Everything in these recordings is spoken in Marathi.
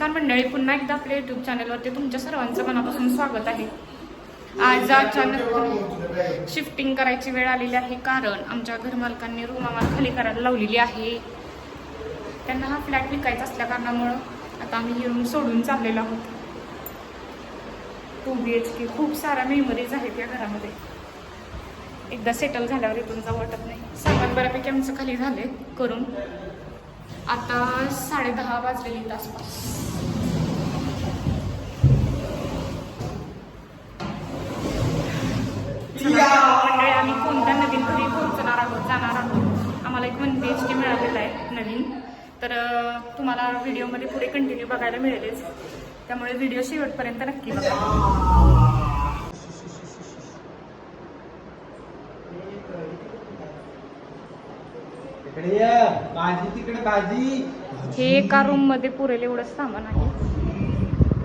नमस्कार मंडळी. पुन्हा एकदा आपल्या युट्यूब चॅनलवरती तुमच्या सर्वांचं मनापासून स्वागत आहे. आज अचानक शिफ्टिंग करायची वेळ आलेली आहे कारण आमच्या घरमालकांनी रूम आम्हाला खाली करायला लावलेली आहे. त्यांना हा फ्लॅट विकायचा असल्या कारणामुळं आता आम्ही ही रूम सोडून चाललेलो आहोत. टू बी एच के खूप साऱ्या मेमरीज आहेत या घरामध्ये. एकदा सेटल झाल्यावर इथून जा वाटत नाही. सामान बऱ्यापैकी आमचं खाली झाले करून. आता साडेदहा वाजलेली आसपास. मंडळी आम्ही कोणत्या नवीन घरी पोहोचणार आहोत जाणार आहोत. आम्हाला एक वन बी एच के मिळालेला आहे नवीन. तर तुम्हाला व्हिडिओमध्ये पुढे कंटिन्यू बघायला मिळेलच. त्यामुळे व्हिडिओ शेवटपर्यंत नक्की बघा. हे एका रूममध्ये पुरेल एवढं सामान आहे.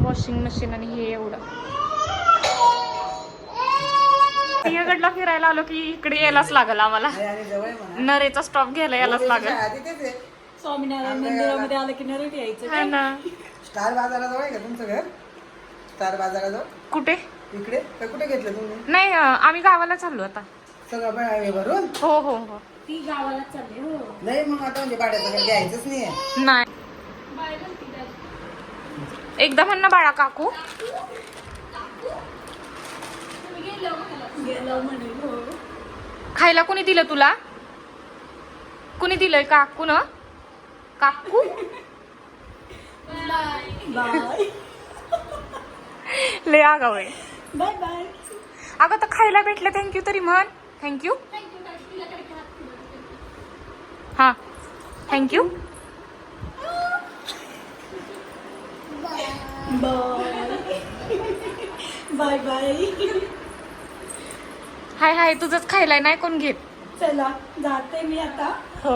वॉशिंग मशीन आणि हे एवढं. सिंहगडला फिरायला आलो की इकडे यायलाच लागल आम्हाला. नरेचा स्टॉप घ्यायला यायलाच लागल. स्वामीनारायण मंदिरामध्ये आलं की नरट यायचं हा ना. स्टार बाजाराजवळ आहे का तुमचं घर? स्टार बाजाराजवळ? कुठे? इकडे? कुठे घेतलं तुम्ही? नाही आम्ही गावाला चाललो आता. सगळं भरून? हो हो हो. ती गावाला चालली हो. नाही मग आता म्हणजे भाड्याचं घर घ्यायचंच नाही नाही. एकदा म्हण ना बाळा काकू. हो खायला कोणी दिलं तुला? कुणी दिलंय काकू ना? काकू? बाय ले आगाव आहे. बाय बाय अगं तर खायला भेटलं. थँक्यू तरी म्हण. थँक्यू हा. Thank you bye bye bye hi hi तुझंच खायलाय नाही कोण घेत? चला जाते मी आता. हो.